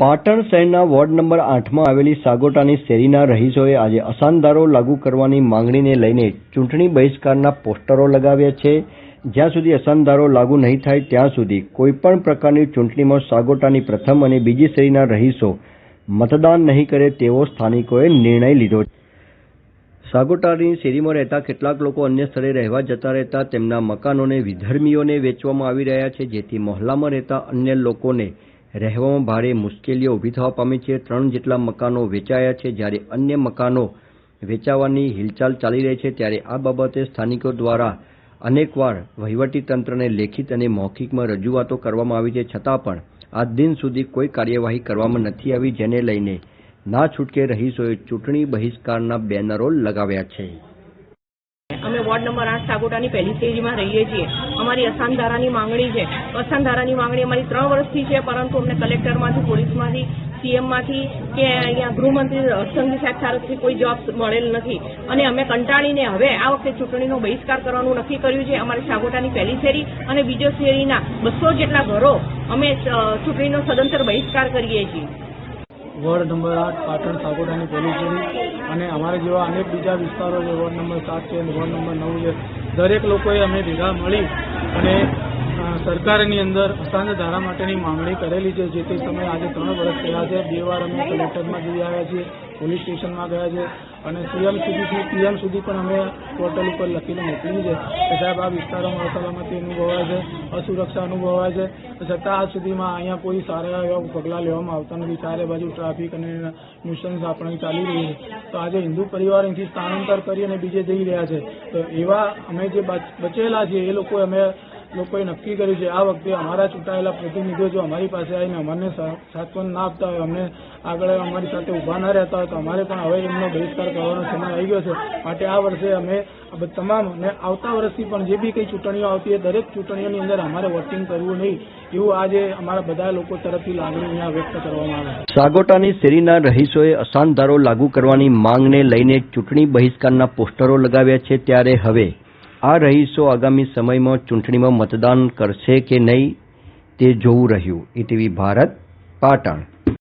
પાટણ શહેરના ward number આઠમાં આવેલી સાગોટાની શેરીના રહીશોએ આજે અસાનદારો લાગુ કરવાની માંગણીને લઈને ચૂંટણી બહિષ્કારના પોસ્ટરો લગાવ્યા છે. જ્યાં સુધી અસાનદારો લાગુ નહીં થાય ત્યાં સુધી કોઈપણ પ્રકારની ચૂંટણીમાં સાગોટાની પ્રથમ અને બીજી શેરીના રહીશો મતદાન નહીં કરે તેવો સ્થાનિકોએ નિર્ણય લીધો છે. સાગોટાની શેરીમાં રહેતા કેટલાક લોકો અન્ય સ્થળે રહેવા જતા રહેતા તેમના મકાનોને વિધર્મીઓને વેચવામાં આવી રહ્યા છે, જેથી મહોલ્લામાં રહેતા અન્ય લોકોને રહેવામાં ભારે મુશ્કેલીઓ ઊભી થવા પામી છે. ત્રણ જેટલા મકાનો વેચાયા છે. જ્યારે અન્ય મકાનો વેચાવાની હિલચાલ ચાલી રહી છે, ત્યારે આ બાબતે સ્થાનિકો દ્વારા અનેકવાર વહીવટીતંત્રને લેખિત અને મૌખિકમાં રજૂઆતો કરવામાં આવી છે. છતાં પણ આજ દિન સુધી કોઈ કાર્યવાહી કરવામાં નથી આવી, જેને લઈને ના છૂટકે રહીશોએ ચૂંટણી બહિષ્કારના બેનરો લગાવ્યા છે. અમે વોર્ડ નંબર આઠ સાગોટાની પહેલી શેરીમાં રહીએ છીએ. અમારી અસાનધારાની માંગણી છે. અસાન ધારાની માંગણી અમારી ત્રણ વર્ષથી છે, પરંતુ અમને કલેક્ટરમાંથી, પોલીસમાંથી, સીએમમાંથી કે અહીંયા ગૃહમંત્રી હર્ષંઘવી સાહેબ તરફથી કોઈ જવાબ મળેલ નથી. અને અમે કંટાળીને હવે આ વખતે ચૂંટણીનો બહિષ્કાર કરવાનું નક્કી કર્યું છે. અમારે સાગોટાની પહેલી શેરી અને બીજો શેરીના બસો જેટલા ઘરો અમે ચૂંટણીનો સદંતર બહિષ્કાર કરીએ છીએ. વોર્ડ નંબર આઠ, પાટણ, સાગોડાની પોલીસની અને અમારા જેવા અનેક બીજા વિસ્તારો છે વોર્ડ નંબર સાત છે વોર્ડ નંબર નવ છે. દરેક લોકોએ અમે ભેગા મળી અને સરકારની અંદર અસાંજ ધારા માટેની માંગણી કરેલી છે, જે તે સમયે આજે ત્રણ વર્ષ થયા છે. બે વાર અમે કલેક્ટરમાં જઈ આવ્યા છીએ, પોલીસ સ્ટેશનમાં ગયા છે અને સીએમ સુધીથી પીએમ સુધી પણ અમે પોર્ટલ ઉપર લખીને મોકલ્યું છે કે સાહેબ, આ વિસ્તારોમાં અસલામતી અનુભવાય છે, અસુરક્ષા અનુભવાય છે. છતાં આજ સુધીમાં અહીંયા કોઈ સારા એવા પગલાં લેવામાં આવતા નથી. ચારે બાજુ ટ્રાફિક અને ન્યુસન્સ આપણે ચાલી રહી છે. તો આજે હિન્દુ પરિવાર સ્થાનાંતર કરી અને બીજે જઈ રહ્યા છે. તો એવા અમે જે બચ- બચેલા છીએ, એ લોકો અમે લોકોએ નક્કી કર્યું છે, આ વખતે અમારા ચૂંટાયેલા પ્રતિનિધિઓ જો અમારી પાસે આવીને અમને સાંત્વન ના આપતા હોય, અમને આગળ અમારી સાથે ઊભા ના રહેતા હોય, તો અમારે પણ હવે એમનો બહિષ્કાર કરવાનો સમય આવી ગયો છે. માટે આ વર્ષે અમે તમામ અને આવતા વર્ષથી પણ જે બી કંઈ ચૂંટણીઓ આવતી હોય, દરેક ચૂંટણીઓની અંદર અમારે વોટિંગ કરવું નહીં. એવું આજે અમારા બધા લોકો તરફથી લાગણી અહીંયા વ્યક્ત કરવામાં આવે સાગોટાની શેરીના રહીશોએ અસાનધારો લાગુ કરવાની માંગને લઈને ચૂંટણી બહિષ્કારના પોસ્ટરો લગાવ્યા છે ત્યારે હવે આ રહીશો આગામી સમયમાં ચૂંટણીમાં મતદાન કરશે કે નહીં તે જોવું રહ્યું. ઈટીવી ભારત, પાટણ.